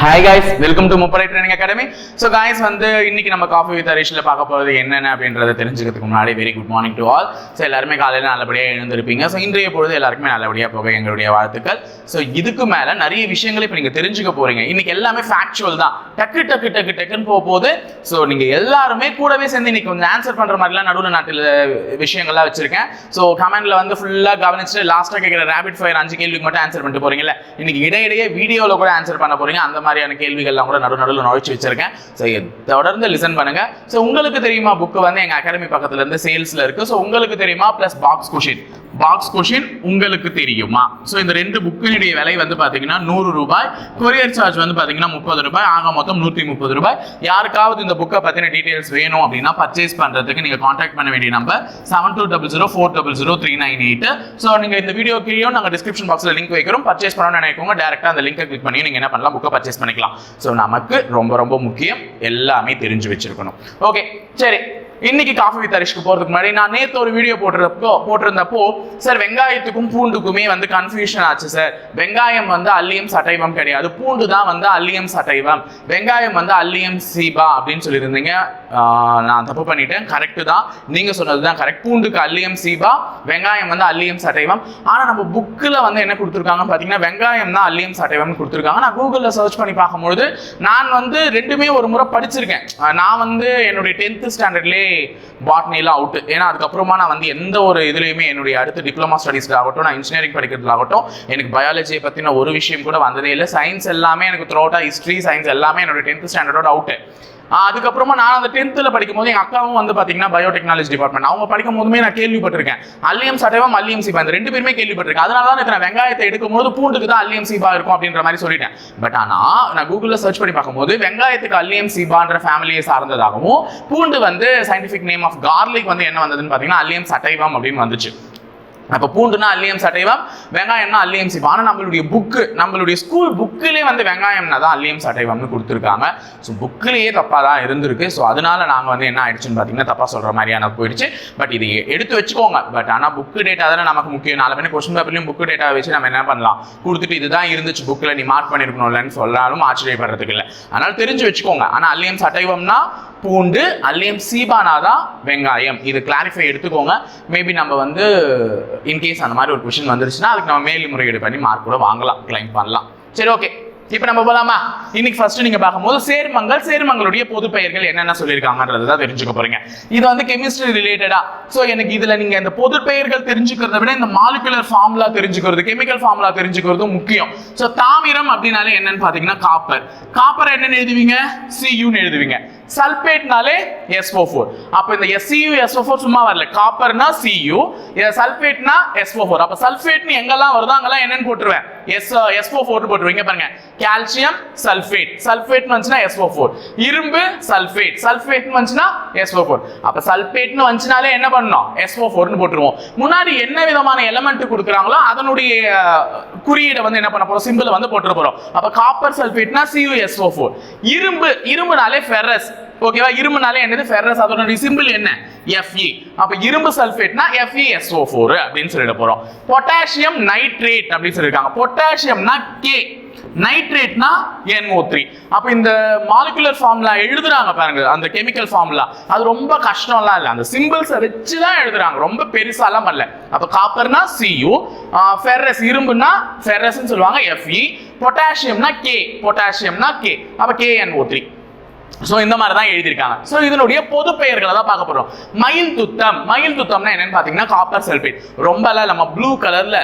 Hi guys welcome to Muppadai training academy so guys வந்து இன்னைக்கு நம்ம காஃபி வித் ஹரிஷில் பார்க்க போகிறது என்னென்ன அப்படின்றத தெரிஞ்சுக்கிறதுக்கு முன்னாடி very good morning to all so எல்லாருமே காலையில் நல்லபடியாக எழுந்திருப்பீங்க. ஸோ இன்றைய பொழுது எல்லாருக்குமே நல்லபடியாக போக எங்களுடைய வாழ்த்துக்கள். ஸோ இதுக்கு மேலே நிறைய விஷயங்களை இப்போ நீங்கள் தெரிஞ்சுக்க போகிறீங்க இன்னைக்கு எல்லாமே ஃபேக்சுவல் தான். டக்கு டக்கு டக்கு டக்குன்னு போக போகுது. ஸோ நீங்கள் எல்லாருமே கூடவே சேர்ந்து இன்னைக்கு கொஞ்சம் ஆன்சர் பண்ணுற மாதிரிலாம் நடுவில் நாட்டில் விஷயங்கள்லாம் வச்சிருக்கேன். ஸோ கமெண்ட்ல வந்து ஃபுல்லாக கவனிச்சுட்டு லாஸ்ட்டாக கேட்குற ரேபிட் ஃபயர் அஞ்சு கேள்விக்கு மட்டும் ஆன்சர் பண்ணிட்டு போறீங்கல்ல. இன்னைக்கு இடையிடையே வீடியோவில் கூட ஆன்சர் பண்ண போகிறீங்க அந்த மாதிரியான கேள்விகள்லாம் கூட நடு நடுவில் நுழைச்சி வச்சிருக்கேன். ஸோ தொடர்ந்து லிசன் பண்ணுங்க. ஸோ உங்களுக்கு தெரியுமா? புக்கு வந்து எங்க அகாடமி பக்கத்துல இருந்து சேல்ஸ்ல இருக்கு. ஸோ உங்களுக்கு தெரியுமா? Plus box question box question உங்களுக்கு தெரியுமா? ஸோ இந்த ரெண்டு புக்கினுடைய விலை வந்து பார்த்தீங்கன்னா நூறு ரூபாய் கொரியர் சார்ஜ் வந்து பார்த்தீங்கன்னா முப்பது ரூபாய் ஆக மொத்தம் நூற்றி முப்பது ரூபாய். யாருக்காவது இந்த புக்கை பற்றின டீட்டெயில்ஸ் வேணும் அப்படின்னா பர்ச்சேஸ் பண்ணுறதுக்கு நீங்கள் காண்டாக்ட் பண்ண வேண்டிய number seven two double zero four double zero three nine eight so நீங்கள் இந்த வீடியோ கீழே நாங்கள் டிஸ்கிரிப்ஷன் பாக்ஸில் லிங்க் வைக்கிறோம். பர்ச்சேஸ் பண்ணணும்னு நினைக்கோங்க. டேரெக்டாக அந்த லிங்கை கிளிக் பண்ணி நீங்கள் என்ன பண்ணலாம்? புக்கை பர்ச்சேஸ் பண்ணிக்கலாம். ஸோ நமக்கு ரொம்ப ரொம்ப முக்கியம். எல்லாமே தெரிஞ்சு வச்சிருக்கணும். ஓகே சரி. இன்னைக்கு காஃபி வித் அரிஷ்க்கு போறதுக்கு முன்னாடி நான் நேத்து ஒரு வீடியோ போட்டுறப்போ போட்டிருந்தப்போ சார் வெங்காயத்துக்கும் பூண்டுக்குமே வந்து கன்ஃபியூஷன் ஆச்சு சார் வெங்காயம் வந்து அல்லியம் சட்டைவம் கிடையாது. பூண்டு தான் வந்து அல்லியம் சட்டைவம். வெங்காயம் வந்து அல்லியம் சீபா அப்படின்னு சொல்லியிருந்தீங்க. நான் தப்பு பண்ணிட்டேன். கரெக்டு தான். நீங்க சொன்னது தான் கரெக்ட் பூண்டுக்கு அல்லியம் சீபா வெங்காயம் வந்து அல்லியம் சட்டைவம். ஆனா நம்ம புக்கில் வந்து என்ன கொடுத்துருக்காங்கன்னு பார்த்தீங்கன்னா வெங்காயம் தான் அல்லியம் சட்டைவம்னு கொடுத்துருக்காங்க. நான் கூகுளில் சர்ச் பண்ணி பார்க்கும்பொழுது நான் வந்து ரெண்டுமே ஒரு முறை படிச்சிருக்கேன். நான் வந்து என்னுடைய டென்த்து ஸ்டாண்டர்ட்லேயே பாட்னிலாம் அவுட்டு ஏன்னா அதுக்கப்புறமா நான் வந்து எந்த ஒரு இதுலையுமே என்னுடைய அடுத்த டிப்ளமா ஸ்டடீஸ்ல ஆகட்டும் நான் இன்ஜினியரிங் படிக்கிறதுல ஆகட்டும் எனக்கு பயாலஜியை பற்றின ஒரு விஷயம் கூட வந்ததே இல்லை. சயின்ஸ் எல்லாமே எனக்கு த்ரோட்டாக ஹிஸ்ட்ரி சயின்ஸ் எல்லாமே என்னோட டென்த் ஸ்டாண்டர்டோட அவுட்டு அதுக்கப்புறமா நான் அந்த டென்த்தில் படிக்கும்போது எங்கள் அக்காவும் வந்து பார்த்தீங்கன்னா பயோடெக்னாலஜி டிபார்ட்மெண்ட் அவங்க படிக்கும் போதுமே நான் கேள்விப்பட்டிருக்கேன். அல்லியம் சட்டைவம் அல்லியம் சீபா இந்த ரெண்டு பேருமே கேள்விப்பட்டிருக்கேன். அதனால தான் நான் வெங்காயத்தை எடுக்கும்போது பூண்டுக்கு தான் அல்லியம் சீபா இருக்கும் அப்படின்ற மாதிரி சொல்லிட்டேன். பட் ஆனால் நான் கூகுளில் சர்ச் பண்ணி பார்க்கும்போது வெங்காயத்துக்கு அல்லியம் சீபான்ற ஃபேமிலியை சார்ந்ததாகவும் பூண்டு வந்து சயின்டிஃபிக் நேம் ஆஃப் கார்லிக் வந்து என்ன வந்ததுன்னு பார்த்தீங்கன்னா அல்லியம் சட்டைவம் அப்படின்னு வந்துச்சு. அப்போ பூண்டுனா அல்லியம் சட்டைவம் வெங்காயம்னா அல்லியம் சிவம் ஆனால் நம்மளுடைய புக்கு நம்மளுடைய ஸ்கூல் புக்கிலே வந்து வெங்காயம்னா தான் அல்லியம் சட்டைவம்னு கொடுத்துருக்காங்க. ஸோ புக்கிலேயே தப்பாக தான் இருந்திருக்கு. ஸோ அதனால நாங்கள் வந்து என்ன ஆயிடுச்சுன்னு பார்த்தீங்கன்னா தப்பாக சொல்கிற மாதிரியான போயிடுச்சு. பட் இது எடுத்து வச்சுக்கோங்க. பட் ஆனால் புக்கு டேட்டா தானே நமக்கு முக்கியம். நாலு பேர் கொஸ்டின் பேப்பர்லையும் புக்கு டேட்டா வச்சு நம்ம என்ன பண்ணலாம்? கொடுத்துட்டு இதுதான் இருந்துச்சு புக்கில் நீ மார்க் பண்ணியிருக்கணும்லன்னு சொல்லாலும் ஆச்சரியப்படுறதுக்கு இல்லை. அதனால தெரிஞ்சு வச்சுக்கோங்க. ஆனால் அல்லியம் சட்டைவம்னா பூண்டு அல்லியம் சீபானா தான் வெங்காயம். இது கிளாரிஃபை எடுத்துக்கோங்க. மேபி நம்ம வந்து இன்கேஸ் அந்த மாதிரி ஒரு கொஷின் வந்துருச்சுன்னா அதுக்கு நம்ம மேல்முறையீடு பண்ணி மார்க் கூட வாங்கலாம் கிளைம் பண்ணலாம். சரி ஓகே இப்போ நம்ம போலாமா? இன்னைக்கு ஃபர்ஸ்ட் நீங்க பார்க்கும்போது சேர்மங்கள் சேர்மங்களுடைய பொது பெயர்கள் என்னென்ன சொல்லியிருக்காங்கன்றது தான் தெரிஞ்சுக்க போறீங்க. இது வந்து கெமிஸ்ட்ரி ரிலேட்டடா ஸோ எனக்கு இதுல நீங்க இந்த பொது பெயர்கள் தெரிஞ்சுக்கிறத விட இந்த மாலிகுலர் ஃபார்முலா தெரிஞ்சுக்கிறது கெமிக்கல் ஃபார்முலா தெரிஞ்சுக்கிறது முக்கியம். ஸோ தாமிரம் அப்படின்னாலே என்னன்னு பாத்தீங்கன்னா காப்பர் காப்பர் என்னன்னு எழுதுவீங்க? சியூன்னு எழுதுவீங்க. சல்பேட்னாலே எஸ்ஓ ஃபோர் அப்போ இந்த எஸ்சியூ எஸ்ஓ ஃபோர் சும்மா வரல. காப்பர்னா சியூ சல்பேட்னா எஸ்ஓ ஃபோர் அப்போ சல்பேட்னு எங்கெல்லாம் வருதோ அங்கெல்லாம் என்னன்னு போட்டுருவேன். எஸ் எஸ்ஓ ஃபோர் போட்டுருவீங்க பாருங்க. கால்சியம் சல்ஃபேட் சல்ஃபேட் வந்துச்சுன்னா எஸ்ஓ ஃபோர் இரும்பு சல்ஃபேட் சல்ஃபேட் வந்துச்சுன்னா எஸ்ஓ ஃபோர் அப்போ சல்பேட்னு வந்துச்சுனாலே என்ன பண்ணணும்? எஸ்ஓ ஃபோர்னு போட்டுருவோம். முன்னாடி என்ன விதமான எலமெண்ட் கொடுக்குறாங்களோ அதனுடைய குறியீடை வந்து என்ன பண்ண போறோம்? சிம்பிளை வந்து போட்டு போறோம். அப்போ காப்பர் சல்பேட்னா சியூஎஸ்ஓ ஃபோர் இரும்பு இரும்புனாலே ஃபெரஸ் ஓகேவா இரும்புனாலே என்னது? ஃபெரஸ் அதோட சிம்பிள் என்ன? எஃப்இ அப்ப இரும்பு சல்ஃபேட்னா FeSO4 அப்படின்னு சொல்லிட போறோம். பொட்டாசியம் நைட்ரேட் அப்படின்னு சொல்லியிருக்காங்க பொட்டாசியம்னா கே நைட்ரேட்னா என்ஓ த்ரீ அப்போ இந்த மாலிகுலர் ஃபார்முலா எழுதுறாங்க பாருங்க அந்த கெமிக்கல் ஃபார்முலா அது ரொம்ப கஷ்டம்லாம் இல்லை. அந்த சிம்பிள்ஸை வச்சு தான் எழுதுறாங்க. ரொம்ப பெருசாலாம் பண்ணல. அப்போ காப்பர்னா சியு ஃபெர்ரஸ் இரும்புனா ஃபெர்ரஸ்ன்னு சொல்லுவாங்க எஃப்இ பொட்டாசியம்னா கே பொட்டாசியம்னா K. அப்ப KNO3 ஸோ இந்த மாதிரி தான் எழுதியிருக்காங்க. ஸோ இதனுடைய பொது பெயர்களை தான் பார்க்க போறோம். மயில் துத்தம். மயில் துத்தம்னா என்னன்னு பார்த்தீங்கன்னா காப்பர் சல்பேட் ரொம்பலாம் நம்ம ப்ளூ கலர்ல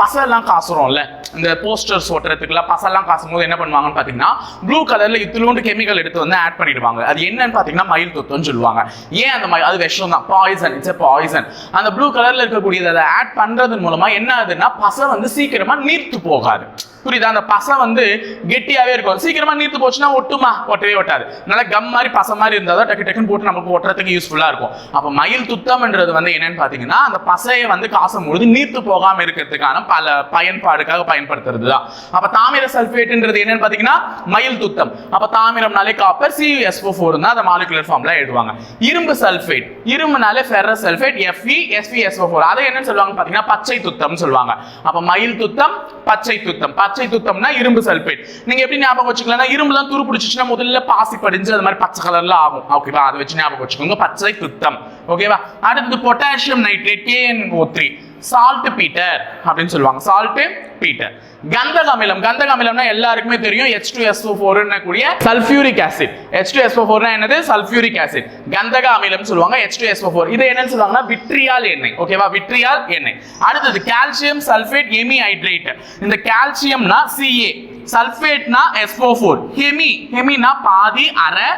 பசெல்லாம் காசுறோம்ல. இந்த போஸ்டர்ஸ் ஓட்டுறதுக்குலாம் பசெல்லாம் காசும் போது என்ன பண்ணுவாங்கன்னு பார்த்தீங்கன்னா ப்ளூ கலர்ல இத்திலோண்டு கெமிக்கல் எடுத்து வந்து ஆட் பண்ணிடுவாங்க. அது என்னன்னு பார்த்தீங்கன்னா மயில் துத்தம்னு சொல்லுவாங்க. ஏன் அந்த மயில் அது விஷம் தான். பாய்சன் இட்ஸ் பாய்சன் அந்த ப்ளூ கலர்ல இருக்கக்கூடியதை அதை ஆட் பண்றதன் மூலமா என்ன ஆகுதுன்னா பசை வந்து சீக்கிரமா நீர்த்து போகாது. புரியுதா? அந்த பசை வந்து கெட்டியாவே இருக்கும். சீக்கிரமா நீர்த்து போச்சுன்னா ஒட்டுமா? ஒட்டவே ஒட்டாது. நல்லா கம் மாதிரி பசை மாதிரி இருந்தால் தான் டக்கு டக்குன்னு போட்டு நமக்கு ஒட்டுறதுக்கு யூஸ்ஃபுல்லா இருக்கும். அப்போ மயில் துத்தம்ன்றது வந்து என்னன்னு பாத்தீங்கன்னா அந்த பசையை வந்து காசும் பொழுது நீர்த்து போகாம இருக்கிறதுக்கான பல பயன்பாடுக்காக பயன்படுத்துறது தான் அப்போ தாமிர சல்ஃபேட்டுன்றது என்னன்னு பாத்தீங்கன்னா மயில் துத்தம். அப்போ தாமிரம்னாலே காப்பர் சிஎஸ்ஓ ஃபோர் தான் அந்த மாலிகுலர் ஃபார்ம்ல எழுதுவாங்க. இரும்பு sulphate இரும்புனாலே ferrous sulphate F E S P S O four அதை என்னன்னு சொல்லுவாங்க பாத்தீங்கன்னா பச்சை துத்தம்னு சொல்லுவாங்க. அப்போ மயில் துத்தம் பச்சை துத்தம். பச்சை துத்தம்னா இரும்பு சல்ஃபேட் நீங்க எப்படி ஞாபகம் வச்சுக்கலாம் இரும்புலாம் துரு பிடிச்சிச்சுன்னா முதல்ல பாசி படிஞ்சு அது மாதிரி பச்சை கலர்ல ஆகும். ஓகேவா அதை வச்சு ஞாபகம் வச்சுக்கோங்க. பச்சை பித்தம். ஓகேவா அடுத்தது potassium nitrate K N O three saltpetre அப்படின்னு சொல்லுவாங்க. சால்ட் பீட்டர் கந்தக அமிலம். கந்தக அமிலம்னா எல்லாருக்குமே தெரியும். எச் டூ எஸ் ஃபோர் கூடிய sulphuric acid H two S ஃபோர்னா என்னது? சல்ஃபியூரிக் ஆசிட் கந்தக அமிலம் சொல்லுவாங்க. எச் டூ எஸ் ஃபோர் இது என்னன்னு சொல்லுவாங்கன்னா விட்ரியால் எண்ணெய். ஓகேவா விட்ரியால் எண்ணெய். அடுத்தது கால்சியம் சல்ஃபேட் எமி ஹைட்ரேட் இந்த கால்சியம்னா சிஏ சல்ஃபேட்னா எஸ்ஓ ஃபோர் ஹெமி ஹெமினா பாதி அரை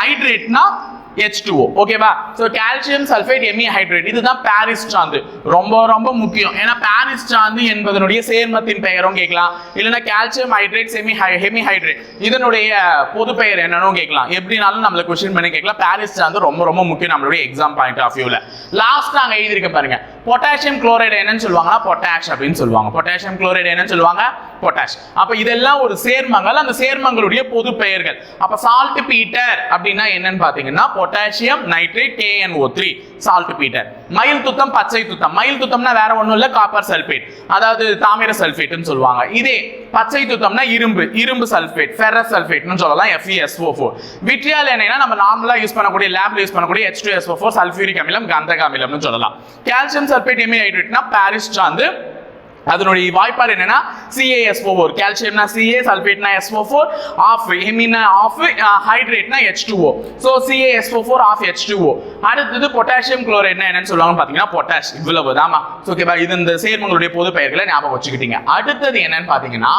ஹைட்ரேட்னா H2O ஓகேவா? So calcium sulphate hemihydrate இதுதான் பாரிஸ் சாந்து. ரொம்ப ரொம்ப முக்கியம். ஏன்னா பாரிஸ் சாந்து என்பதனுடைய சேர்மத்தின் பெயரும் கேட்கலாம். இல்லைன்னா calcium hydrate semi hemihydrate இதனுடைய பொது பெயர் என்னன்னு கேட்கலாம். எப்படினாலும் நம்மளை கொஸ்டின் பண்ணி கேட்கலாம். பாரிஸ் சாந்து ரொம்ப ரொம்ப முக்கியம் நம்மளுடைய எக்ஸாம் பாயிண்ட் ஆஃப் வியூவில் லாஸ்ட் நாங்கள் எழுதிருக்க பாருங்க. பொட்டாசியம் குளோரைடு என்னன்னு சொல்லுவாங்கன்னா பொட்டாஷ் அப்படின்னு சொல்லுவாங்க. பொட்டாசியம் குளோரைடு என்னன்னு சொல்லுவாங்க? பொட்டாஷ் அப்ப இதெல்லாம் ஒரு சேர்மங்கள். அந்த சேர்மங்களுடைய பொது பெயர்கள். அப்ப சால்ட் பீட்டர் அப்படின்னா என்னன்னு பாத்தீங்கன்னா potassium nitrate K N O three saltpetre மயில் துத்தம் பச்சை துத்தம். மயில் துத்தம்னா வேற ஒண்ணும் இல்ல காப்பர் சல்பேட் அதாவது தாமிர சல்பேட்னு சொல்லுவாங்க. இதே பச்சை துத்தம்னா இரும்பு. இரும்பு சல்பேட் ஃபெரஸ் சல்பேட்னு சொல்லலாம் எஃப்இஎஸ்ஓ ஃபோர் விட்ரியால் எண்ணெய்னா நம்ம நார்மலா யூஸ் பண்ணக்கூடிய லேப்ல யூஸ் பண்ணக்கூடிய H two S O four sulphuric அமிலம் கந்தக அமிலம்னு சொல்லலாம். கால்சியம் சல்பேட் எமி ஹைட்ரேட்னா பாரிஸ் சாந்து அதனுடைய வாய்ப்பாடு என்னன்னா CaSO4 கால்சியம்னா சிஏ சல்பேட்னா SO4 ஆஃப் ஹெமினா ஆஃப் ஹைட்ரேட்னா H2O so CaSO4 half H2O அடுத்தது பொட்டாசியம் குளோரைட்னா என்னன்னு சொல்லுவாங்கன்னு பார்த்தீங்கன்னா பொட்டாஷ் இவ்வளவு தாமா ஓகேவா இது இந்த சேர்மங்களுடைய பொது பெயர்களை ஞாபகம் வச்சுக்கிட்டீங்க. அடுத்தது என்னன்னு பார்த்தீங்கன்னா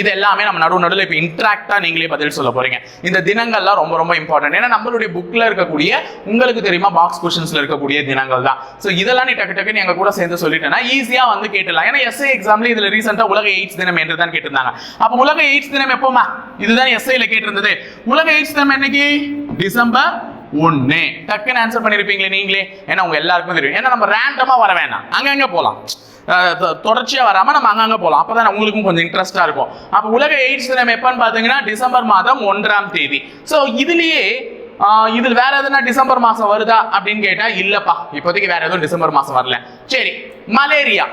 இது எல்லாமே நம்ம நடுவு நடுவில் இப்போ இன்ட்ராக்டாக நீங்களே பதில் சொல்ல போறீங்க. இந்த தினங்கள்லாம் ரொம்ப ரொம்ப இம்பார்ட்டன்ட் ஏன்னா நம்மளுடைய புக்கில் இருக்கக்கூடிய உங்களுக்கு தெரியுமா பாக்ஸ் கொஷின்ஸில் இருக்கக்கூடிய தினங்கள் தான் ஸோ இதெல்லாம் நீ டக்கு டக்குன்னு எங்கள் கூட சேர்ந்து சொல்லிட்டேன்னா ஈஸியாக வந்து கேட்டலாம் ஏன்னா எஸ்ஐ எக்ஸாம்ல இதுல ரீசெண்டா உலக எய்ட்ஸ் தினம் என்று தான் கேட்டிருந்தாங்க. அப்ப உலக எய்ட்ஸ் தினம் எப்போமா இதுதான் எஸ்ஐல கேட்டிருந்தது. உலக எய்ட்ஸ் தினம் என்னைக்கு? டிசம்பர் ஒன்னு டக்குன்னு ஆன்சர் பண்ணிருப்பீங்களே நீங்களே. ஏன்னா உங்க எல்லாருக்கும் தெரியும். ஏன்னா நம்ம ரேண்டமா வர வேணாம். அங்கங்க போலாம். தொடர்ச்சியா வராம நம்ம அங்கங்க போலாம். அப்பதான் உங்களுக்கும் கொஞ்சம் இன்ட்ரெஸ்டா இருக்கும். அப்ப உலக எய்ட்ஸ் தினம் எப்பன்னு பாத்தீங்கன்னா டிசம்பர் மாதம் ஒன்றாம் தேதி. சோ இதுலயே இதில் இதுல வேற எதுனா டிசம்பர் மாசம் வருதா அப்படின்னு கேட்டா இல்லப்பா. இப்போதைக்கு வேற எதுவும் டிசம்பர் மாசம் வரல. சரி மலேரியா.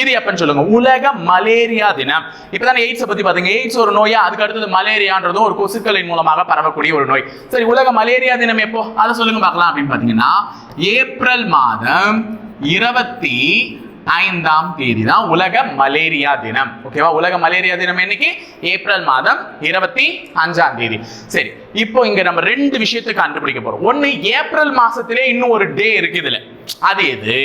இது எப்பன்னு சொல்லுங்க. உலக மலேரியா தினம். இப்பதான் எய்ட்ஸ் பத்தி பாத்தீங்க. எய்ட்ஸ் ஒரு நோயா அதுக்கு அடுத்தது மலேரியான்றதும் ஒரு கொசுக்களின் மூலமாக பரவக்கூடிய ஒரு நோய். சரி உலக மலேரியா தினம் எப்போ? அதை சொல்லுங்க பார்க்கலாம் அப்படின்னு பாத்தீங்கன்னா ஏப்ரல் மாதம் இருபத்தி ஐந்தாம் தேதி தான் உலக மலேரியா தினம். ஓகேவா உலக மலேரியா தினம் என்னைக்கு? ஏப்ரல் மாதம் இருபத்தி அஞ்சாம் தேதி. சரி இப்போ இங்க நம்ம ரெண்டு விஷயத்தை கண்டுபிடிக்க போறோம். ஒன்னு ஏப்ரல் மாசத்திலே இன்னும் ஒரு டே இருக்கு இதுல அது எது?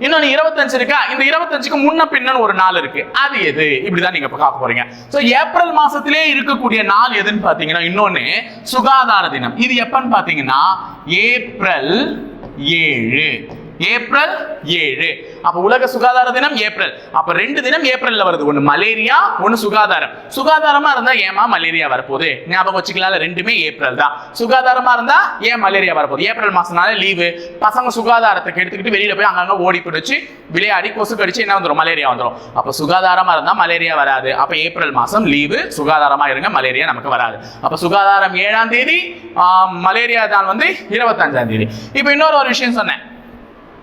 இன்னொன்னு இருபத்தஞ்சு இருக்கா? இந்த இருபத்தஞ்சுக்கு முன்ன பின்னன்னு ஒரு நாள் இருக்கு. அது எது? இப்படிதான் நீங்க இப்ப பார்க்க போறீங்க. சோ ஏப்ரல் மாசத்திலே இருக்கக்கூடிய நாள் எதுன்னு பாத்தீங்கன்னா இன்னொன்னு சுகாதார தினம். இது எப்பன்னு பாத்தீங்கன்னா ஏப்ரல் ஏழு. ஏப்ரல் ஏழு. அப்ப உலக சுகாதார தினம் ஏப்ரல். அப்ப ரெண்டு தினம் ஏப்ரல்ல வருது. ஒண்ணு மலேரியா ஒண்ணு சுகாதாரம். சுகாதாரமா இருந்தா ஏமா மலேரியா வரப்போகுது? ஞாபகம் வச்சுக்கலாம் ரெண்டுமே ஏப்ரல் தான். சுகாதாரமா இருந்தா ஏன் மலேரியா வரப்போகுது? ஏப்ரல் மாசம்னால லீவு. பசங்க சுகாதாரத்துக்கு எடுத்துக்கிட்டு வெளியில போய் அங்கங்க ஓடி பிடிச்சு விளையாடி கொசு கடிச்சு என்ன வந்துடும் மலேரியா வந்துடும் அப்ப சுகாதாரமா இருந்தா மலேரியா வராது. அப்ப ஏப்ரல் மாசம் லீவு. சுகாதாரமா இருங்க மலேரியா நமக்கு வராது. அப்ப சுகாதாரம் ஏழாம் தேதி மலேரியா தான் வந்து இருபத்தஞ்சாம் தேதி. இப்ப இன்னொரு ஒரு விஷயம் சொன்னேன்.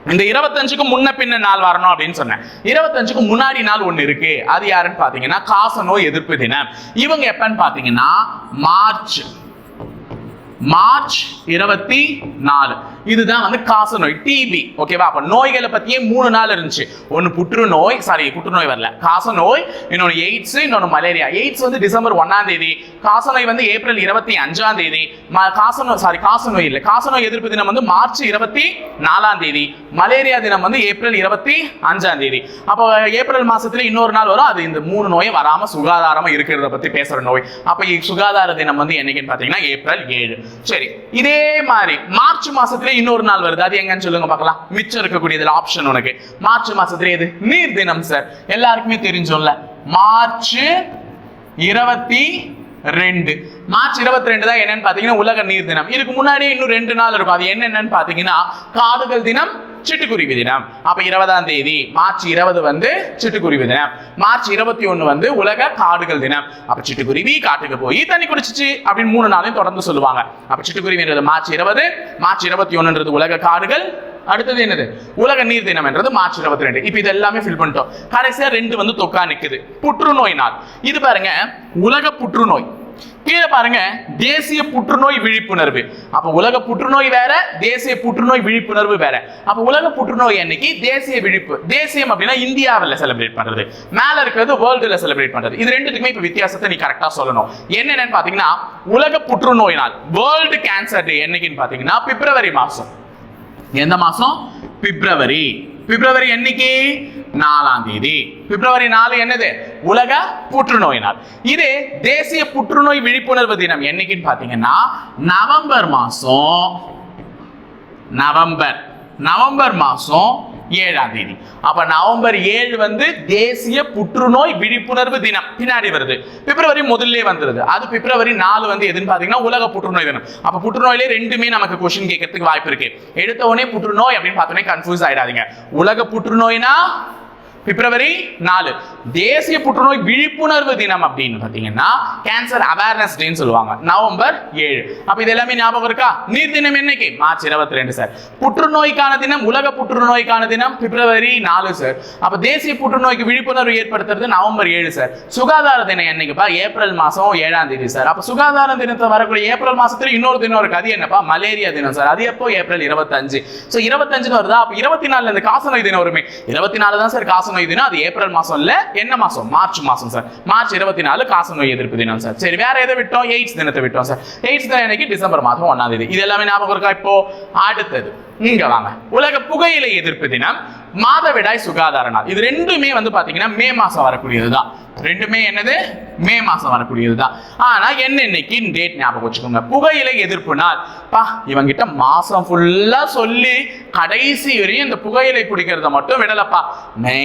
இந்த இருபத்தஞ்சுக்கு முன்ன பின்ன நாள் வரணும் அப்படின்னு சொன்னேன். இருபத்தஞ்சுக்கு முன்னாடி நாள் ஒண்ணு இருக்கு. அது யாருன்னு பாத்தீங்கன்னா காசனோ எதிர்ப்பு தினம். இவங்க எப்பன்னு பாத்தீங்கன்னா மார்ச் மார்ச் இருபத்தி நாலு. இதுதான் வந்து காச நோய் டிபி ஓகேவா அப்ப நோய்களை பத்தியே மூணு நாள் இருந்துச்சு. ஒன்னு புற்றுநோய் சாரி புற்றுநோய் வரல. காச நோய் இன்னொன்னு எய்ட்ஸ் இன்னொன்னு மலேரியா எய்ட்ஸ் வந்து டிசம்பர் ஒன்னாம் தேதி காசநோய் வந்து ஏப்ரல் இருபத்தி அஞ்சாம் தேதி காச காசநோய் சாரி காசநோய் இல்லை. காசநோய் எதிர்ப்பு தினம் வந்து மார்ச் இருபத்தி நாலாம் தேதி மலேரியா தினம் வந்து ஏப்ரல் இருபத்தி அஞ்சாம் தேதி. அப்போ ஏப்ரல் மாசத்துல இன்னொரு நாள் வரும். அது இந்த மூணு நோயும் வராம சுகாதாரமா இருக்கிறத பத்தி பேசுற நோய். அப்ப சுகாதார தினம் வந்து என்னைக்குன்னு பாத்தீங்கன்னா ஏப்ரல் ஏழு. சரி இதே மாதிரி மார்ச் மாசத்துல இன்னொரு நாள் வருது. அது எங்கன்னு சொல்லுங்க பார்க்கலாம். மிச்சம் இருக்கக்கூடியதுல ஆப்ஷன் உனக்கு. மார்ச் மாசத்துல எது? நீர் தினம் சார் எல்லாருக்குமே தெரிஞ்சோம்ல. மார்ச் இருபத்தி ரெண்டு. மார்ச் இருபத்தி ரெண்டு தான் என்னன்னு பாத்தீங்கன்னா உலக நீர் தினம். இதுக்கு முன்னாடியே இன்னும் ரெண்டு நாள் இருக்கும். அது என்னென்னு பாத்தீங்கன்னா காடுகள் தினம் சிட்டுக்குருவி தினம் அப்ப இருபதாம் தேதி மார்ச் இருபது வந்து சிட்டுக்குருவி தினம் மார்ச் இருபத்தி ஒண்ணு வந்து உலக காடுகள் தினம். அப்ப சிட்டுக்குருவி காட்டுக்கு போய் தண்ணி குடிச்சிச்சு அப்படின்னு மூணு நாளையும் தொடர்ந்து சொல்லுவாங்க. அப்ப சிட்டுக்குருவின்றது மார்ச் இருபது மார்ச் இருபத்தி ஒண்ணுன்றது உலக காடுகள். அடுத்தது என்னது? உலக நீர் தினம் என்றது மார்ச் இருபத்தி ரெண்டு. இப்போ இது எல்லாமே ஃபில் பண்ணிட்டோம். கடைசியா ரெண்டு வந்து தொக்கா நிக்குது. புற்றுநோய் நாள் இது பாருங்க உலக புற்றுநோய். கீழே பாருங்க தேசிய புற்றுநோய் விழிப்புணர்வு. அப்ப உலக புற்றுநோய் வேற தேசிய புற்றுநோய் விழிப்புணர்வு வேற. அப்ப உலக புற்றுநோய் அன்னைக்கு தேசிய விழிப்பு தேசியம் அப்படின்னா இந்தியாவில் செலிப்ரேட் பண்றது. மேல இருக்கிறது வேர்ல்டுல செலிப்ரேட் பண்றது. இது ரெண்டுத்துக்குமே இப்ப வித்தியாசத்தை நீ கரெக்டா சொல்லணும். என்னென்னு பாத்தீங்கன்னா உலக புற்றுநோய் நாள் வேர்ல்டு கேன்சர் டே என்னைக்குன்னு பாத்தீங்கன்னா பிப்ரவரி மாசம். எந்த மாசம்? பிப்ரவரி. பிப்ரவரி என்னைக்கு? நாலாம் தேதி. பிப்ரவரி நாலு என்னது? உலக புற்றுநோய் நாள். இது தேசிய புற்றுநோய் விழிப்புணர்வு தினம். என்னைக்குன்னு பாத்தீங்கன்னா நவம்பர் மாசம். நவம்பர். நவம்பர் மாசம் ஏழாம் தேதி. அப்ப நவம்பர் ஏழு வந்து தேசிய புற்றுநோய் விழிப்புணர்வு தினம். பின்னாடி வருது. பிப்ரவரி முதல்ல வந்துருது. அது பிப்ரவரி நாலு வந்து எதுன்னு பாத்தீங்கன்னா உலக புற்றுநோய் தினம். அப்ப புற்றுநோயிலே ரெண்டுமே நமக்கு கொஸ்டின் கேட்கறதுக்கு வாய்ப்பு இருக்கு. எடுத்த உடனே புற்றுநோய் அப்படின்னு பார்த்தோன்னே கன்ஃபியூஸ் ஆயிடாதீங்க. உலக புற்றுநோய்னா பிப்ரவரி நாலு. தேசிய புற்றுநோய் விழிப்புணர்வு தினம் அப்படின்னு பார்த்தீங்கன்னா கேன்சர் அவேர்னஸ் டேன்னு சொல்லுவாங்க. நவம்பர் ஏழு. அப்போ இது எல்லாமே ஞாபகம் இருக்கா? நீர் தினம் என்னைக்கு? மார்ச் இருபத்தி ரெண்டு சார் புற்றுநோய்க்கான தினம் உலக புற்றுநோய்க்கான தினம் பிப்ரவரி நாலு சார் அப்போ தேசிய புற்றுநோய்க்கு விழிப்புணர்வு ஏற்படுத்துறது நவம்பர் ஏழு சார் சுகாதார தினம் என்னைக்குப்பா ஏப்ரல் மாதம் ஏழாம் தேதி சார் அப்போ சுகாதார தினத்தை வரக்கூடிய ஏப்ரல் மாசத்துல இன்னொரு தினம் இருக்கு. அது என்னப்பா? மலேரியா தினம் சார் அது எப்போ? ஏப்ரல் இருபத்தஞ்சு. ஸோ இருபத்தஞ்சுன்னு வருதா? அப்ப இருபத்தி நாலுல இந்த காசநோய் தினம் வருமே. இருபத்தி நாலு தான் சார் காசநோய் தினம் அது ஏப்ரல் மாசம் இல்ல என்ன மாசம்? மார்ச் மாசம் சார் மார்ச் இருபத்தி நாலு காசநோய் எதிர்ப்பு தினம் சார் சரி வேற எதை விட்டோம்? எய்ட்ஸ் தினத்தை விட்டோம் சார் எய்ட்ஸ் தினம் இன்னைக்கு டிசம்பர் மாதம் ஒன்னாம் தேதி. இது எல்லாமே ஞாபகம் இருக்கா இப்போ? அடுத்தது. இங்க வாங்க. உலக புகையிலை எதிர்ப்பு தினம். மாதவிடாய் சுகாதார நாள். இது ரெண்டுமே வந்து பாத்தீங்கன்னா மே மாசம் வரக்கூடியதுதான். ரெண்டுமே என்னது? மே மாசம் வரக்கூடியதுதான். ஆனா என்னென்னைக்கு? டேட் ஞாபகம் வச்சுக்கோங்க. புகையிலை எதிர்ப்பு நாள். பா இவங்கிட்ட மாசம் ஃபுல்லா சொல்லி கடைசி வரையும் இந்த புகையிலை பிடிக்கிறத மட்டும் விடலப்பா. மே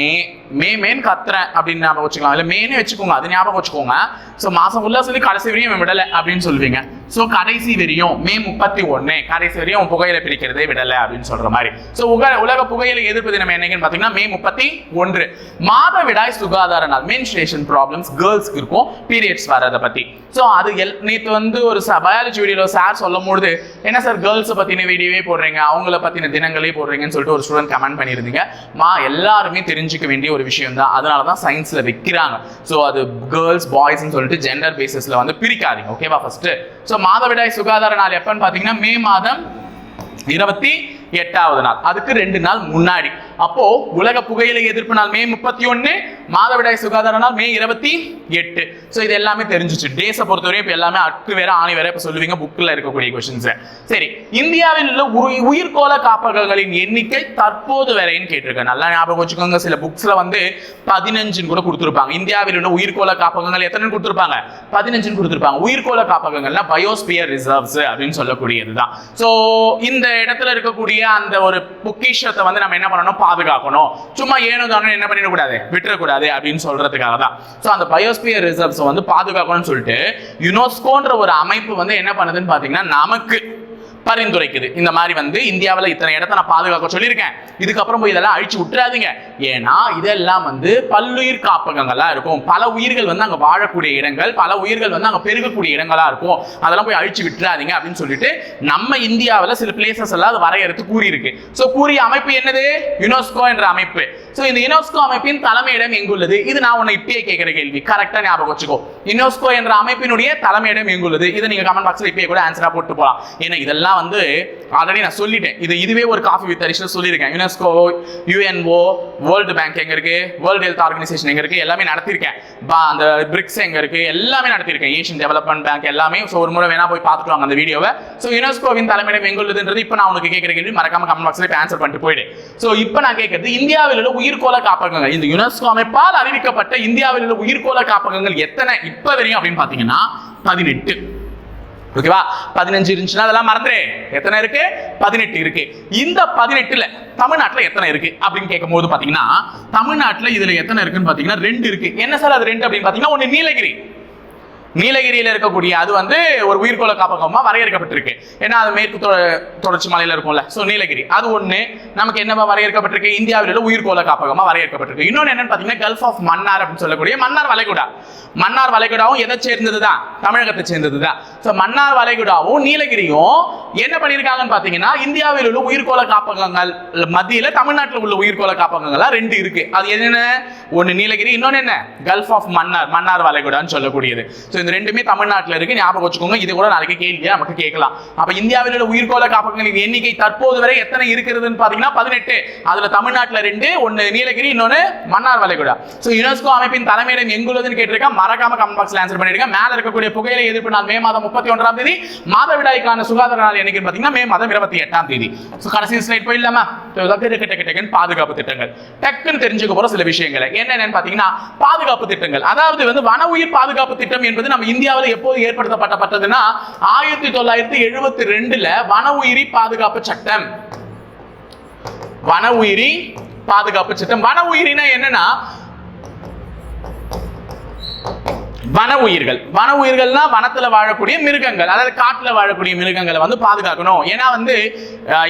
மே மேன் கத்துறேன் அப்படின்னு ஞாபகம் வச்சுக்கலாம். இல்ல மேனே வச்சுக்கோங்க. அது ஞாபகம் வச்சுக்கோங்க. ஸோ மாசம் ஃபுல்லா சொல்லி கடைசி வரையும் இவன் விடலை அப்படின்னு சொல்லுவீங்க ஸோ கடைசி வரையும் மே முப்பத்தி ஒன்னு கடைசி வரையும் உன் புகையிலை பிடிக்கிறதே விடலை அப்படின்னு சொல்ற மாதிரி. ஸோ உக உலக புகையிலை எதிர்ப்பு தினம் என்னைக்குன்னு பார்த்தீங்கன்னா மே முப்பத்தி ஒன்று. மாதவிடாய் சுகாதார நாள் மென்ஸ்ட்ரேஷன் ப்ராப்ளம்ஸ் கேர்ள்ஸ்க்கு இருக்கும் பீரியட்ஸ் வர்றதை பத்தி. ஸோ அது எல் நேற்று வந்து ஒரு பயாலஜி வீடியோவில் சார் சொல்லும் பொழுது என்ன சார் கேர்ள்ஸை பற்றின வீடியோவே போடுறீங்க? அவங்கள பற்றின தினங்களே போடுறீங்கன்னு சொல்லிட்டு ஒரு ஸ்டூடெண்ட் கமெண்ட் பண்ணியிருந்தீங்க. மா எல்லாருமே தெரிஞ்சுக்க வேண்டிய ஒரு விஷயம் தான். அதனால தான் சயின்ஸில் வைக்கிறாங்க. ஸோ அது கேர்ள்ஸ் பாய்ஸ்னு சொல்லிட்டு ஜெண்டர் பேசிஸில் வந்து பிரிக்காதீங்க. ஓகேவா ஃபர்ஸ்ட் ஸோ மாதவிடாய் சுகாதார நாள் எப்பன்னு பார்த்தீங்கன்னா மே மாதம் இருபத்தி எட்டாவது நாள். அதுக்கு ரெண்டு நாள் முன்னாடி. அப்போ உலக புகையிலை எதிர்ப்பு நாள் மே முப்பத்தி ஒன்னு மாதவிடாய் சுகாதார நாள் மே இருபத்தி எட்டு. ஸோ இது எல்லாமே தெரிஞ்சிச்சு. டேஸை பொறுத்தவரையும் இப்போ எல்லாமே அட்டு வேற ஆணி வேற இப்போ சொல்லுவீங்க புக்கில் இருக்கக்கூடிய கொஸ்டின்ஸ் சரி இந்தியாவில் உள்ள உயிர் உயிர்கோள காப்பகங்களின் எண்ணிக்கை தற்போது வரைன்னு கேட்டிருக்கேன் நல்லா ஞாபகம் வச்சுக்கோங்க சில புக்ஸ்ல வந்து பதினஞ்சுன்னு கூட கொடுத்துருப்பாங்க. இந்தியாவில் உள்ள உயிர்கோள காப்பகங்கள் எத்தனை கொடுத்துருப்பாங்க? பதினஞ்சுன்னு கொடுத்துருப்பாங்க. உயிர்கோள காப்பகங்கள்னா பயோஸ்பியர் ரிசர்வ்ஸ் அப்படின்னு சொல்லக்கூடியது தான் ஸோ இந்த இடத்துல இருக்கக்கூடிய அந்த ஒரு பொக்கிஷத்தை வந்து நம்ம என்ன பண்ணணும்? பாதுகாக்கணும். சும்மா ஏனோ தானோ என்ன பண்ணிடக்கூடாது? விட்டுறக்கூடாது அப்படின்னு சொல்றதுக்காக தான் ஸோ அந்த பயோஸ்பியர் ரிசர்வ்ஸ் வந்து பாதுகாக்கணும்னு சொல்லிட்டு யுனோஸ்கோன்ற ஒரு அமைப்பு வந்து என்ன பண்ணுதுன்னு பார்த்தீங்கன்னா நமக்கு பரிந்துரைக்குது. இந்த மாதிரி வந்து இந்தியாவில் இத்தனை இடத்த நான் பாதுகாக்க சொல்லியிருக்கேன். இதுக்கப்புறம் போய் இதெல்லாம் அழிச்சு விட்டுறாதீங்க. ஏன்னா இதெல்லாம் வந்து பல்லுயிர் காப்பகங்களாக இருக்கும். பல உயிர்கள் வந்து அங்கே வாழக்கூடிய இடங்கள் பல உயிர்கள் வந்து அங்கே பெருகக்கூடிய இடங்களாக இருக்கும். அதெல்லாம் போய் அழிச்சு விட்டுறாதீங்க அப்படின்னு சொல்லிட்டு நம்ம இந்தியாவில் சில பிளேசஸ் எல்லாம் அது வரையறுத்து கூறியிருக்கு. ஸோ கூறிய அமைப்பு என்னது? யுனெஸ்கோ என்ற அமைப்பு. ஸோ இந்த யுனெஸ்கோ அமைப்பின் தலைமையிடம் எங்குள்ளது? இது நான் உன்னை இப்பயே கேட்கிற கேள்வி. கரெக்டாக ஞாபகம் வச்சுக்கோ. யுனெஸ்கோ என்ற அமைப்பினுடைய தலைமையிடம் எங்குள்ளது? இதை நீங்கள் கமெண்ட் பாக்ஸ்ல இப்பயே கூட ஆன்சரா போட்டு போகலாம் ஏன்னா இதெல்லாம் வந்து ஆல்ரெடி நான் சொல்லிட்டேன். இது இதுவே ஒரு காஃபி வித் அரிஷன் சொல்லியிருக்கேன். யுனெஸ்கோ யூஎன்ஓ வேர்ல்டு பேங்க் எங்க இருக்கு? வேர்ல்டு ஹெல்த் ஆர்கனைசேஷன் எங்க இருக்கு? எல்லாமே நடத்திருக்கேன் பா- அந்த பிரிக்ஸ் எங்க இருக்கு? எல்லாமே நடத்திருக்கேன் ஏஷியன் டெவலப்மெண்ட் பேங்க் எல்லாமே. ஸோ ஒரு முறை வேணா போய் பார்த்துட்டு வாங்க அந்த வீடியோவை ஸோ யுனெஸ்கோவின் தலைமையிடம் எங்குள்ளதுன்றது இப்போ நான் உனக்கு கேட்கிற கேள்வி மறக்காம கமெண்ட் பாக்ஸ்ல இப்போ ஆன்சர் பண்ணிட்டு போயிடு. ஸோ இப்போ நான் கேட்கறது இந்தியாவில் உள்ள உயிர்கோள காப்பகங்கள். இந்த யுனெஸ்கோ அமைப்பால் அறிவிக்கப்பட்ட இந்தியாவில் உள்ள உயிர்கோள காப்பகங்கள் எத்தனை இப்ப வரையும் அப்படின்னு பாத்தீங்கன்னா பதினெட்டு. ஓகேவா பதினஞ்சு இருந்துச்சுன்னா அதெல்லாம் மறந்துடு எத்தனை இருக்கு? பதினெட்டு இருக்கு. இந்த பதினெட்டுல தமிழ்நாட்டுல எத்தனை இருக்கு? அப்படின்னு கேட்கும் போது பாத்தீங்கன்னா தமிழ்நாட்டுல இதுல எத்தனை இருக்குன்னு பாத்தீங்கன்னா ரெண்டு இருக்கு. என்ன சார் அது ரெண்டு அப்படின்னு பாத்தீங்கன்னா ஒண்ணு நீலகிரி. நீலகிரியில் இருக்கக்கூடிய அது வந்து ஒரு உயிர்கோள காப்பகமாக வரையறுக்கப்பட்டிருக்கு. ஏன்னா அது மேற்கு தொ- தொடர்ச்சி மலையில் இருக்கும்ல. ஸோ நீலகிரி. அது ஒன்று நமக்கு என்னவா வரையறுக்கப்பட்டிருக்கு? இந்தியாவில் உள்ள உயிர்கோள காப்பகமாக வரையறுக்கப்பட்டிருக்கு. இன்னொன்னு என்னன்னு பார்த்தீங்கன்னா கல்ஃப் ஆஃப் மன்னார் அப்படின்னு சொல்லக்கூடிய மன்னார் வளைகுடா. மன்னார் வளைகுடாவும் எதை சேர்ந்தது தான் தமிழகத்தை சேர்ந்தது தான் ஸோ மன்னார் வளைகுடாவும் நீலகிரியும் என்ன பண்ணியிருக்காங்கன்னு பார்த்தீங்கன்னா இந்தியாவில் உள்ள உயிர்கோள காப்பகங்கள் மத்தியில் தமிழ்நாட்டில் உள்ள உயிர்கோள காப்பகங்கள்லாம் ரெண்டு இருக்கு. அது என்னென்ன? ஒன்று நீலகிரி இன்னொன்று என்ன? கல்ஃப் ஆஃப் மன்னார் மன்னார் வளைகுடான்னு சொல்லக்கூடியது. ஸோ இந்த ரெண்டுமே தமிழ்நாட்டில் இருக்கு. ஞாபகம் வச்சுக்கோங்க. இது கூட நாளைக்கு கேள்வியா? நமக்கு கேட்கலாம். அப்ப இந்தியாவில் உள்ள உயிர்கோள காப்பகங்களின் எண்ணிக்கை தற்போது வரை எத்தனை இருக்கிறதுன்னு பாத்தீங்கன்னா பதினெட்டு. அதுல தமிழ்நாட்டில் ரெண்டு ஒன்னு நீலகிரி இன்னொன்னு மன்னார் வளைகுடா. ஸோ யுனெஸ்கோ அமைப்பின் தலைமையிடம் எங்குள்ளதுன்னு கேட்டிருக்கேன் மறக்காம கமெண்ட் பாக்ஸ்ல ஆன்சர் பண்ணிடுங்க. மேல இருக்கக்கூடிய புகையிலை எதிர்ப்பு நாள் மே மாதம் முப்பத்தி ஒன்றாம் தேதி மாதவிடாய்க்கான சுகாதார நாள் என்னைக்கு பார்த்தீங்கன்னா மே மாதம் இருபத்தி எட்டாம் தேதி. கடைசி ஸ்லைட் போயிடலாமா? டக்கு பாதுகாப்பு திட்டங்கள். டக்குன்னு தெரிஞ்சுக்க போற சில விஷயங்களை. என்னென்னு பாத்தீங்கன்னா பாதுகாப்பு திட்டங்கள். அதாவது வந்து வன உயிர் பாதுகாப்பு திட்டம் என்பது நம்ம இந்தியாவில் எப்போது ஏற்படுத்தப்பட்டப்பட்டதுன்னா ஆயிரத்தி தொள்ளாயிரத்தி எழுபத்தி ரெண்டுல வன உயிரி பாதுகாப்பு சட்டம். வன உயிரி பாதுகாப்பு சட்டம். வன உயிரினா என்னன்னா வன உயிர்கள். வன உயிர்கள்னா வனத்துல வாழக்கூடிய மிருகங்கள். அதாவது காட்டுல வாழக்கூடிய மிருகங்களை வந்து பாதுகாக்கணும். ஏன்னா வந்து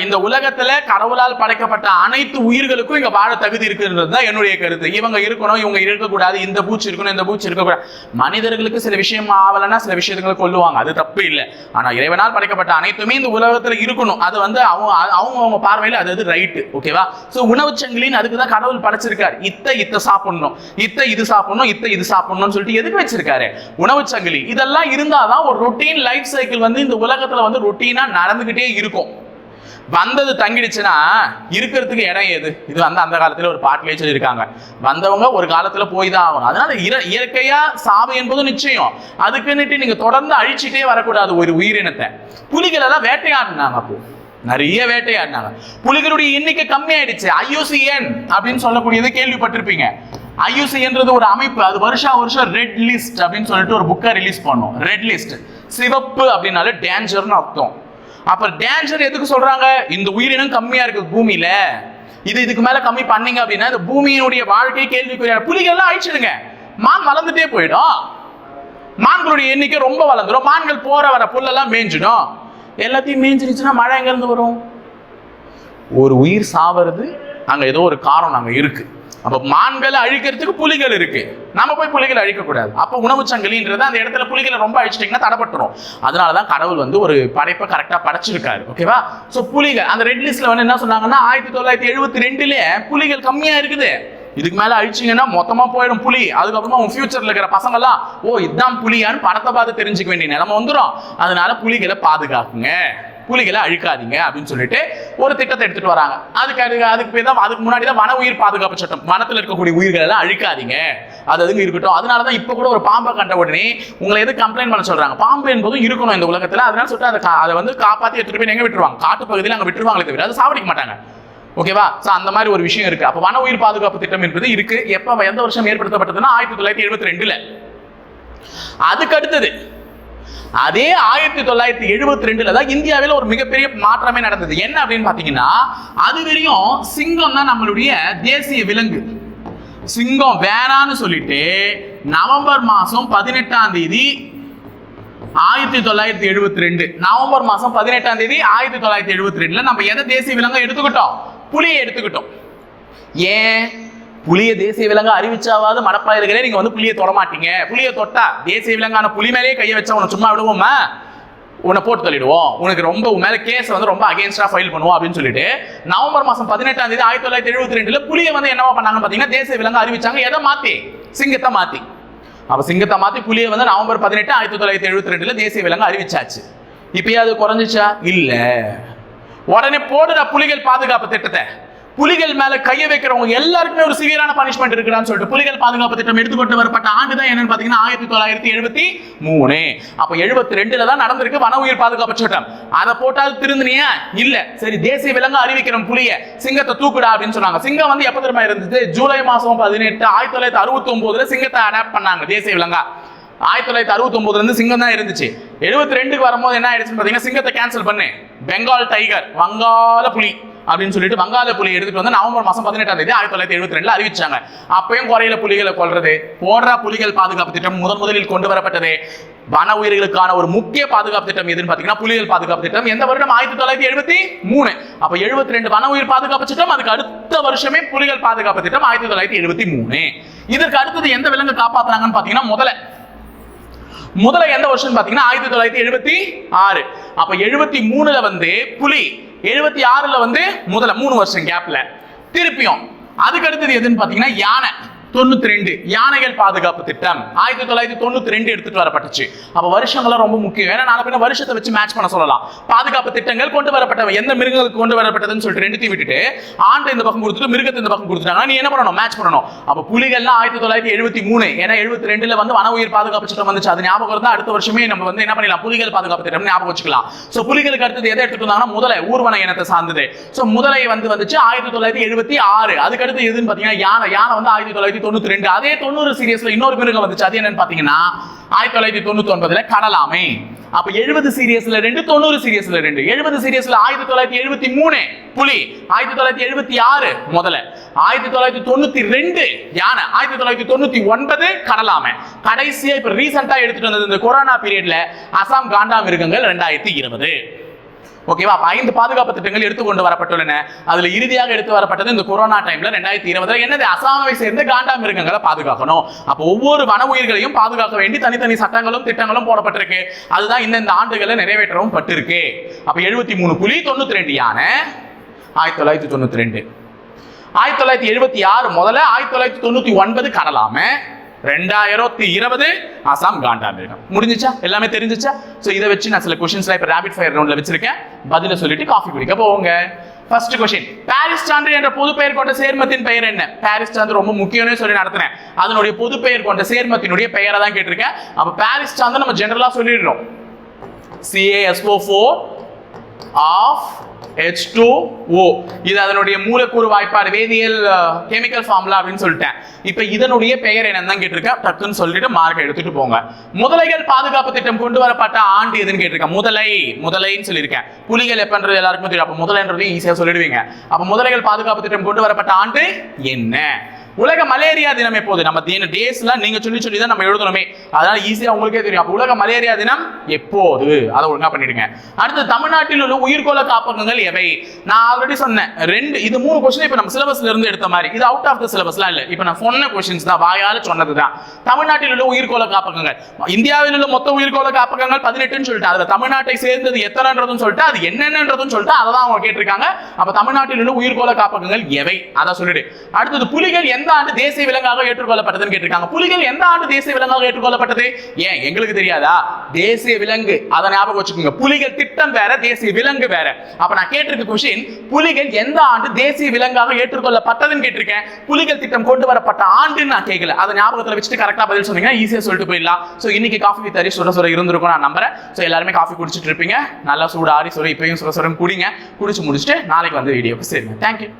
இந்த உலகத்துல கடவுளால் படைக்கப்பட்ட அனைத்து உயிர்களுக்கும் இங்க வாழ தகுதி இருக்குன்றது தான் என்னுடைய கருத்து. இவங்க இருக்கணும் இவங்க இருக்கக்கூடாது இந்த பூச்சி இருக்கணும் இந்த பூச்சி இருக்கக்கூடாது. மனிதர்களுக்கு சில விஷயம் ஆவலன்னா சில விஷயங்களை கொல்லுவாங்க. அது தப்பு இல்லை. ஆனா இறைவனால் படைக்கப்பட்ட அனைத்துமே இந்த உலகத்துல இருக்கணும். அது வந்து அவங்க அவங்க அவங்க பார்வையில அது அது ரைட்டு ஓகேவா சோ உணவு சங்கிலின்னு அதுக்கு தான் கடவுள் படைச்சிருக்காரு. இத்த இத்த சாப்பிடணும். இத்த இது சாப்பிடணும் இத்த இது சாப்பிடணும்னு சொல்லிட்டு எதுக்கு வச்சிருக்காரு? உணவு சங்கிலி. இதெல்லாம் இருந்தாதான் ஒரு ரொட்டீன் லைஃப் சைக்கிள் வந்து இந்த உலகத்துல வந்து ரொட்டீனா நடந்துகிட்டே இருக்கும். வந்தது தங்கிடுச்சுன்னா இருக்கிறதுக்கு இடம் ஏது? இது வந்து அந்த காலத்துல ஒரு பாட்டிலே சொல்லியிருக்காங்க. வந்தவங்க ஒரு காலத்துல போய் தான் ஆகணும். அதனால இர- இயற்கையா சாவு என்பது நிச்சயம். அதுக்குன்னுட்டு நீங்க தொடர்ந்து அழிச்சிட்டே வரக்கூடாது ஒரு உயிரினத்தை. புலிகள் எல்லாம் வேட்டையாடினாங்க அப்போ. நிறைய வேட்டையாடினாங்க. புலிகளுடைய எண்ணிக்கை கம்மியாயிடுச்சு. ஏன் அப்படின்னு சொல்லக்கூடியது கேள்விப்பட்டிருப்பீங்க. ஐயூசிஎன்றது ஒரு அமைப்பு. அது வருஷா வருஷம் ரெட் லிஸ்ட் அப்படின்னு சொல்லிட்டு ஒரு புக்கை ரிலீஸ் பண்ணும். ரெட் லிஸ்ட் சிவப்பு அப்படின்னாலே டேஞ்சர்னு அர்த்தம். அப்ப டேஞ்சர் எதுக்கு சொல்றாங்க? இந்த உயிரினம் கம்மியா இருக்கு பூமியில. இது இதுக்கு மேல கம்மி பண்ணீங்க அப்படின்னா இந்த பூமியினுடைய வாழ்க்கை கேள்விக்குரிய புலிகள் எல்லாம் அழிச்சிடுங்க மான் வளர்ந்துட்டே போயிடும். மான்களுடைய எண்ணிக்கை ரொம்ப வளர்ந்துடும் மான்கள் போற வர புல்லெல்லாம் மேய்ஞ்சிடும் எல்லாத்தையும் மேய்ஞ்சிருச்சுன்னா மழை எங்க இருந்து வரும்? ஒரு உயிர் சாவறது அங்க ஏதோ ஒரு காரணம் அங்க இருக்கு. அப்போ மான்களை அழிக்கிறதுக்கு புலிகள் இருக்கு. நம்ம போய் புலிகளை அழிக்கக்கூடாது. அப்போ உணவு சங்கிலின்றது அந்த இடத்துல புலிகளை ரொம்ப அழிச்சிட்டிங்கன்னா தடப்பட்டுரும் அதனாலதான் கடவுள் வந்து ஒரு படைப்பை கரெக்டாக படைச்சிருக்காரு. ஓகேவா ஸோ புலிகள் அந்த ரெட் லிஸ்ட்ல வந்து என்ன சொன்னாங்கன்னா ஆயிரத்தி தொள்ளாயிரத்தி எழுபத்தி ரெண்டுல புலிகள் கம்மியாக இருக்குது. இதுக்கு மேலே அழிச்சிங்கன்னா மொத்தமாக போயிடும் புலி. அதுக்கப்புறமா உன் ஃபியூச்சரில் இருக்கிற பசங்கள்லாம் ஓ இதுதான் புலியான்னு படத்தை பார்த்து தெரிஞ்சுக்க வேண்டிய நிலைமை வந்துடும் அதனால புலிகளை பாதுகாக்குங்க. புலிகளை அழிக்காதீங்க அப்படின்னு சொல்லிட்டு ஒரு திட்டத்தை எடுத்துட்டு வராங்க. அதுக்கு அதுக்கு அதுக்கு போய் தான் அதுக்கு முன்னாடி தான் வன உயிர் பாதுகாப்பு சட்டம். வனத்தில் இருக்கக்கூடிய உயிர்கள் எல்லாம் அழிக்காதீங்க. அது அதுங்க இருக்கட்டும். அதனால தான் இப்போ கூட ஒரு பாம்பை கண்ட உடனே உங்களை எது கம்ப்ளைண்ட் பண்ண சொல்றாங்க? பாம்பு என்பதும் இருக்கணும் இந்த உலகத்தில். அதனால சொல்லிட்டு அதை அதை வந்து காப்பாற்றி எடுத்துட்டு போய் எங்கே விட்டுருவாங்க? காட்டு பகுதியில் அங்கே விட்டுருவாங்களே தவிர அதை சாவடிக்க மாட்டாங்க. ஓகேவா? ஸோ அந்த மாதிரி ஒரு விஷயம் இருக்கு. அப்போ வன உயிர் பாதுகாப்பு திட்டம் என்பது இருக்கு. எப்போ எந்த வருஷம் ஏற்படுத்தப்பட்டதுன்னா ஆயிரத்தி தொள்ளாயிரத்தி எழுபத்தி ரெண்டுல. அதுக்கு அடுத்தது அதே ஆயிரத்தி தொள்ளாயிரத்தி எழுபத்தி ரெண்டுல தான் இந்தியாவில் ஒரு மிகப்பெரிய மாற்றமே நடந்தது. என்ன அப்படின்னு பாத்தீங்கன்னா அது வரையும் சிங்கம் தான் நம்மளுடைய தேசிய விலங்கு. சிங்கம் வேணான்னு சொல்லிட்டு நவம்பர் மாசம் பதினெட்டாம் தேதி ஆயிரத்தி தொள்ளாயிரத்தி எழுபத்தி ரெண்டு நவம்பர் மாசம் பதினெட்டாம் தேதி ஆயிரத்தி தொள்ளாயிரத்தி எழுபத்தி ரெண்டுல நம்ம எதை தேசிய விலங்கை எடுத்துக்கிட்டோம்? புலியை எடுத்துக்கிட்டோம். ஏன்? புலிய தேசிய விலங்கா அறிவிச்சாவது மடப்பாயிருக்கிறே நீங்க வந்து புலியை தொட மாட்டீங்க புலியை தொட்டா தேசிய விலங்கான புலி மேலேயே கையை வச்சா உன்னை சும்மா விடுவோமா? உன்னை போட்டு தள்ளிடுவோம். உனக்கு ரொம்ப உன் மேல கேஸ் வந்து ரொம்ப அகேன்ஸ்டா ஃபைல் பண்ணுவோம் அப்படின்னு சொல்லிட்டு நவம்பர் மாசம் பதினெட்டாம் தேதி ஆயிரத்தி தொள்ளாயிரத்தி எழுபத்தி ரெண்டுல புலியை வந்து என்னவா பண்ணாங்கன்னு பாத்தீங்கன்னா தேசிய விலங்கு அறிவிச்சாங்க. எதை மாத்தி? சிங்கத்தை மாத்தி. அப்ப சிங்கத்தை மாத்தி புலியை வந்து நவம்பர் பதினெட்டு ஆயிரத்தி தொள்ளாயிரத்தி எழுபத்தி ரெண்டுல தேசிய விலங்கு அறிவிச்சாச்சு. இப்பயே அது குறைஞ்சிச்சா? இல்ல. உடனே போடுற புலிகள் பாதுகாப்பு திட்டத்தை. புலிகள் மேல கைய வைக்கிறவங்க எல்லாருக்குமே ஒரு சிவியரான பனிஷ்மெண்ட் இருக்குடான்னு சொல்லிட்டு புலிகள் பாதுகாப்பு திட்டம் எடுத்துக்கொண்டு வரப்பட்ட ஆண்டு தான் என்னன்னு பாத்தீங்கன்னா ஆயிரத்தி தொள்ளாயிரத்தி எழுபத்தி மூணு. அப்ப எழுபத்தி ரெண்டுல தான் நடந்திருக்கு வன உயிர் பாதுகாப்பு சட்டம். அதை போட்டால் திருந்தினியா? இல்ல. சரி தேசிய விலங்கு அறிவிக்கிறோம் புலிய சிங்கத்தை தூக்குடா அப்படின்னு சொன்னாங்க. சிங்கம் வந்து எப்ப திரும்ப இருந்தது? ஜூலை மாசம் பதினெட்டு ஆயிரத்தி தொள்ளாயிரத்தி அறுபத்தி ஒன்பதுல சிங்கத்தை அடாப்ட் பண்ணாங்க தேசிய விலங்கா. ஆயிரத்தி தொள்ளாயிரத்தி அறுபத்தி ஒன்பதுல இருந்து சிங்கம் தான் இருந்துச்சு. எழுபத்தி ரெண்டுக்கு வரும்போது என்ன ஆயிடுச்சுன்னு பாத்தீங்கன்னா சிங்கத்தை கேன்சல் பண்ணு. பெங்கால் டைகர் வங்காள புலி. அப்படின்னு சொல்லிட்டு வங்காள புலி எடுத்துட்டு வந்து நவம்பர் மாசம் பதினெட்டாம் தேதி ஆயிரத்தி தொள்ளாயிரத்தி எழுபத்தி ரெண்டுல அறிவிச்சாங்க. அப்பயும் குறையில புலிகளை கொல்றது போடுற புலிகள் பாதுகாப்பு திட்டம் முதன் முதலில் கொண்டு வரப்பட்டது. வன உயிர்களுக்கான ஒரு முக்கிய பாதுகாப்பு திட்டம் எதுன்னு பாத்தீங்கன்னா புலிகள் பாதுகாப்பு திட்டம். எந்த வருடம்? ஆயிரத்தி தொள்ளாயிரத்தி எழுபத்தி மூணு. அப்ப எழுபத்தி ரெண்டு வன உயிர் பாதுகாப்பு திட்டம் அதுக்கு அடுத்த வருஷமே புலிகள் பாதுகாப்பு திட்டம் ஆயிரத்தி தொள்ளாயிரத்தி எழுபத்தி மூணு. இதற்கு அடுத்தது எந்த விலங்கு காப்பாத்துறாங்கன்னு பாத்தீங்கன்னா முதல்ல முதல்ல எந்த வருஷம் பாத்தீங்கன்னா ஆயிரத்தி தொள்ளாயிரத்தி எழுபத்தி ஆறு. அப்ப எழுபத்தி மூணுல வந்து புலி எழுபத்தி ஆறுல வந்து முதல்ல மூணு வருஷம் கேப்ல திருப்பியும் அதுக்கு அடுத்தது எதுன்னு பாத்தீங்கன்னா யானை. தொண்ணூத்தி ரெண்டு யானைகள் பாதுகாப்பு திட்டம். ஆயிரத்தி தொள்ளாயிரத்தி தொண்ணூத்தி ரெண்டு எடுத்துட்டு வரப்பட்டுச்சு. அப்ப வருஷங்கள்லாம் ரொம்ப முக்கியம். ஏன்னா நாளை பின்ன வருஷத்தை வச்சு மேட்ச் பண்ண சொல்லலாம். பாதுகாப்பு திட்டங்கள் கொண்டு வரப்பட்டவை. எந்த மிருகங்களுக்கு கொண்டு வரப்பட்டதுன்னு சொல்லிட்டு ரெண்டுத்தையும் விட்டுட்டு ஆண்டு இந்த பக்கம் கொடுத்துட்டு மிருகத்தை இந்த பக்கம் கொடுத்துட்டாங்க நீ என்ன பண்ணணும்? மேட்ச் பண்ணணும். அப்ப புலிகள்லாம் ஆயிரத்தி தொள்ளாயிரத்தி எழுபத்தி மூணு. ஏன்னா எழுபத்தி ரெண்டுல வந்து வன உயிர் பாதுகாப்பு திட்டம் வந்துச்சு. அது ஞாபகம் இருந்தா அடுத்த வருஷமே நம்ம வந்து என்ன பண்ணலாம் புலிகள் பாதுகாப்பு திட்டம் ஞாபகம் வச்சுக்கலாம். சோ புலிகளுக்கு அடுத்தது எதை எடுத்துட்டு வந்தாங்கன்னா முதலை ஊர்வன இனத்தை சார்ந்தது. சோ முதலை வந்து வந்துச்சு ஆயிரத்தி தொள்ளாயிரத்தி எழுபத்தி ஆறு. அதுக்கு அடுத்து எதுன்னு பாத்தீங்கன்னா யானை. யானை வந்து ஆயிரத்தி தொள்ளாயிரத்தி தொண்ணூத்தி ரெண்டு. அதே தொண்ணூறு சீரியஸ்ல இன்னொரு மிருகம் வந்துச்சு. அது என்னன்னு பாத்தீங்கன்னா ஆயிரத்தி தொள்ளாயிரத்தி தொண்ணூத்தி ஒன்பதுல கடலாமை. அப்ப எழுபது சீரியஸ்ல ரெண்டு தொண்ணூறு சீரியஸ்ல ரெண்டு. எழுபது சீரியஸ்ல ஆயிரத்தி தொள்ளாயிரத்தி எழுபத்தி மூணு புலி ஆயிரத்தி தொள்ளாயிரத்தி எழுபத்தி ஆறு முதல்ல ஆயிரத்தி தொள்ளாயிரத்தி தொண்ணூத்தி ரெண்டு யானை ஆயிரத்தி தொள்ளாயிரத்தி தொண்ணூத்தி ஒன்பது கடலாமை. கடைசியா இப்ப ரீசெண்டா எடுத்துட்டு வந்தது இந்த கொரோனா பீரியட்ல அசாம் காண்டா மிருகங்கள் ரெண்டாயிரத்தி இருபது. ஓகேவா? அப்போ ஐந்து பாதுகாப்பு திட்டங்கள் எடுத்துக்கொண்டு வரப்பட்டுள்ளன. அதில் இறுதியாக எடுத்து வரப்பட்டது இந்த கொரோனா டைம்ல ரெண்டாயிரத்தி இருபதுல என்னது? அசாமை சேர்ந்த காண்டா மிருகங்களை பாதுகாக்கணும். அப்போ ஒவ்வொரு வன உயிர்களையும் பாதுகாக்க வேண்டி தனித்தனி சட்டங்களும் திட்டங்களும் போடப்பட்டிருக்கு. அதுதான் இந்த இந்த நிறைவேற்றவும் பட்டிருக்கு. அப்போ எழுபத்தி மூணு புலி தொண்ணூத்தி ரெண்டு யானை. ஆயிரத்தி தொள்ளாயிரத்தி தொண்ணூத்தி ரெண்டு. ஆயிரத்தி தொள்ளாயிரத்தி எழுபத்தி ஆறு முதல்ல ஆயிரத்தி தொள்ளாயிரத்தி தொண்ணூத்தி ஒன்பது கடலாம. ரெண்டாயிரத்தி இருபது அசாம் காண்டாமிருகம் முடிஞ்சிச்சா? எல்லாமே தெரிஞ்சிச்சா? ஸோ இதை வச்சு நான் சில கொஸ்டின்ஸ்லாம் இப்போ ரேபிட் ஃபயர் ரவுண்ட்ல வச்சிருக்கேன். பதில சொல்லிட்டு காஃபி குடிக்க போங்க ஃபர்ஸ்ட் கொஸ்டின் பாரிஸ் சான்று என்ற பொது பெயர் கொண்ட சேர்மத்தின் பெயர் என்ன? பாரிஸ் சான்று ரொம்ப முக்கியம்னு சொல்லி நடத்துறேன் அதனுடைய பொது பெயர் கொண்ட சேர்மத்தினுடைய பெயரை தான் கேட்டிருக்கேன். அப்ப பாரிஸ் சான்று நம்ம ஜெனரலா சொல்லிடுறோம். CaSO4 ஆஃப் H2O இது அதனுடைய மூலக்கூறு வாய்ப்பாடு வேதியியல் கெமிக்கல் ஃபார்முலா அப்படின்னு சொல்லிட்டேன். இப்போ இதனுடைய பெயர் என்னன்னு தான் கேட்டிருக்கேன். டக்குன்னு சொல்லிட்டு மார்க் எடுத்துட்டு போங்க. முதலைகள் பாதுகாப்பு திட்டம் கொண்டு வரப்பட்ட ஆண்டு எதுன்னு கேட்டிருக்கேன். முதலை முதலைன்னு சொல்லியிருக்கேன். புலிகள் எப்பன்றது எல்லாருக்குமே தெரியும். அப்போ முதலைன்றது ஈஸியாக சொல்லிடுவீங்க. அப்போ முதலைகள் பாதுகாப்பு திட்டம் கொண்டு வரப்பட்ட ஆண்டு என்ன? உலக மலேரியா தினம் எப்போது நம்ம தின டேஸ்ல நீங்க சொல்லி சொல்லி தான் நம்ம எழுதணுமே. அதனால ஈஸியா உங்களுக்கே தெரியும். அப்ப உலக மலேரியா தினம் எப்போது? அதை ஒழுங்கா பண்ணிடுங்க. அடுத்து தமிழ்நாட்டில் உள்ள உயிர்கோள காப்பகங்கள் எவை? நான் ஆல்ரெடி சொன்னேன். ரெண்டு இது மூணு கொஸ்டின் இப்ப நம்ம சிலபஸ்ல இருந்து எடுத்த மாதிரி. இது அவுட் ஆஃப் த சிலபஸ்லாம் இல்ல. இப்ப நான் சொன்ன கொஸ்டின்ஸ் தான் வாயால சொன்னதுதான். தமிழ்நாட்டில் உள்ள உயிர்கோள காப்பகங்கள். இந்தியாவில் உள்ள மொத்த உயிர்கோள காப்பகங்கள் பதினெட்டுன்னு சொல்லிட்டு அதுல தமிழ்நாட்டை சேர்ந்தது எத்தனைன்றதும் சொல்லிட்டு அது என்னென்னன்றதும் சொல்லிட்டு அதை தான் அவங்க கேட்டிருக்காங்க. அப்ப தமிழ்நாட்டில் உள்ள உயிர்கோள காப்பகங்கள் எவை? அதான் சொல்லிடு. அடுத்தது புலிகள் எந்த ஆண்டு தேசிய விலங்காக ஏற்றுக்கொள்ளப்பட்டதுன்னு கேட்டிருக்காங்க. புலிகள் எந்த ஆண்டு தேசிய விலங்காக ஏற்றுக்கொள்ளப்பட்டது? ஏன்? எங்களுக்கு தெரியாதா? தேசிய விலங்கு. அதை ஞாபகம் வச்சுக்கோங்க. புலிகள் திட்டம் வேற தேசிய விலங்கு வேற. அப்ப நான் கேட்டிருக்க கொஸ்டின் புலிகள் எந்த ஆண்டு தேசிய விலங்காக ஏற்றுக்கொள்ளப்பட்டதுன்னு கேட்டிருக்கேன்? புலிகள் திட்டம் கொண்டு வரப்பட்ட ஆண்டுன்னு நான் கேட்கல அதை ஞாபகத்தில் வச்சுட்டு கரெக்டா பதில் சொன்னீங்கன்னா ஈஸியா சொல்லிட்டு போயிடலாம். ஸோ இன்னைக்கு காஃபி வித் ஹரி சுட சுட இருந்திருக்கும் நான் நம்புறேன். ஸோ எல்லாருமே காஃபி குடிச்சிட்டு இருப்பீங்க. நல்லா சூடு ஆறி சுட இப்பயும் சுட சுடம் குடிங்க. குடிச்சு முடிச்சுட்டு நாளைக்கு வந்து வீடியோக்கு சேருங்க. தேங்க்யூ